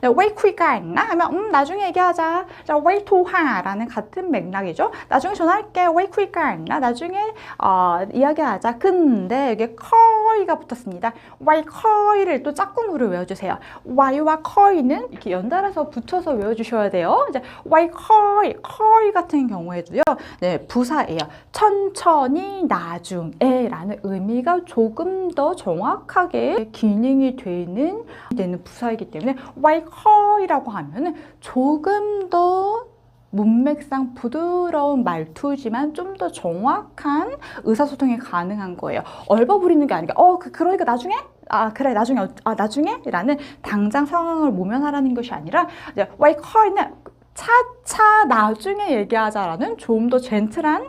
네, 왜 quick가 있나? 하면 음 나중에 얘기하자. 자, wait to 하라는 같은 맥락이죠. 나중에 전화할게. 왜 quick가 있나? 나중에 어, 이야기하자. 근데 여기 커이가 붙었습니다. why 커이를 또 짝꿍으로 외워주세요. why와 커이는 이렇게 연달아서 붙어서 외워주셔야 돼요. 이제 why 커이, 커이 같은 경우에도요. 네, 부사예요. 천천히 나중에라는 의미가 조금 더 정확하게 기능이 되는 되는 부사이기 때문에 why 커이라고 하면은 조금 더 문맥상 부드러운 말투지만 좀 더 정확한 의사소통이 가능한 거예요. 얼버무리는 게 아니라 어 그, 그러니까 나중에 아 그래 나중에 어- 아 나중에 라는 당장 상황을 모면하라는 것이 아니라 이제 why call는 차차 나중에 얘기하자라는 좀 더 젠틀한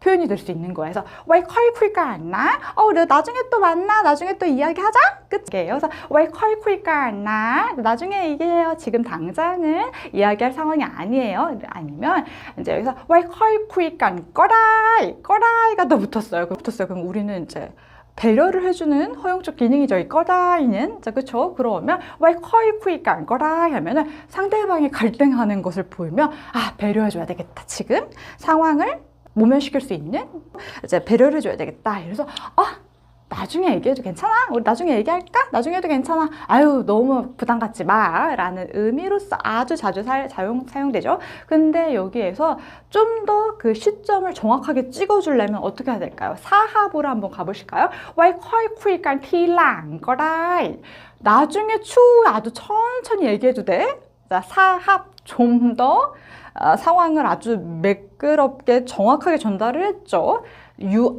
표현이 될 수 있는 거예요. 그래서 왜 컬쿨까 않나? 어, 그래 나중에 또 만나. 나중에 또 이야기하자. 끝이에요. 그래서 왜 컬쿨까 않나? 나중에 얘기해요. 지금 당장은 이야기할 상황이 아니에요. 아니면 이제 여기서 왜 컬쿨까 거라이 거라이가 또 붙었어요. 그 붙었어요. 그럼 우리는 이제 배려를 해주는 허용적 기능이죠. 이 거라이는. 자, 그쵸? 그러면 왜 컬쿨까 안 거라이 하면은 상대방이 갈등하는 것을 보이면 아, 배려해줘야 되겠다. 지금 상황을 모면시킬 수 있는 이제 배려를 해줘야 되겠다. 그래서 아 나중에 얘기해도 괜찮아? 우리 나중에 얘기할까? 나중에 해도 괜찮아. 아유 너무 부담 갖지 마 라는 의미로서 아주 자주 사, 사용, 사용되죠. 근데 여기에서 좀 더 그 시점을 정확하게 찍어주려면 어떻게 해야 될까요? 사합으로 한번 가보실까요? 왜 퀄퀴간 티랑 거라이 나중에 추 아주 천천히 얘기해도 돼. 자, 사합 좀더 어, 상황을 아주 매끄럽게 정확하게 전달을 했죠. You